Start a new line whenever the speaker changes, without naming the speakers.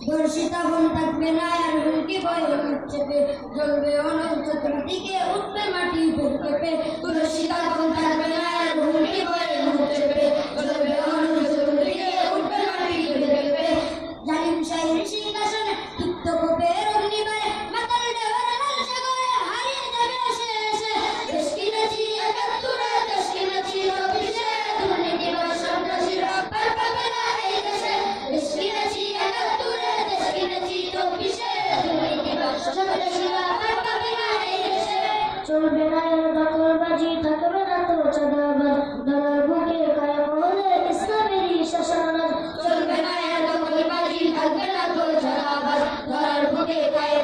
ধর্ষী তখন থাকবে না আর হুমকি বয়ে উঠছে জ্বলবে অনন্ত দিকে উঠবে মাটি ভেপে ধর্ষী তখন থাকবে না আর হুমকি বয়ে উঠছে জ্বলবে অনন্ত দিকে উঠবে মাটি ভেপে জালিম শাহীর সিংহাসনে তিক্ত Bịt.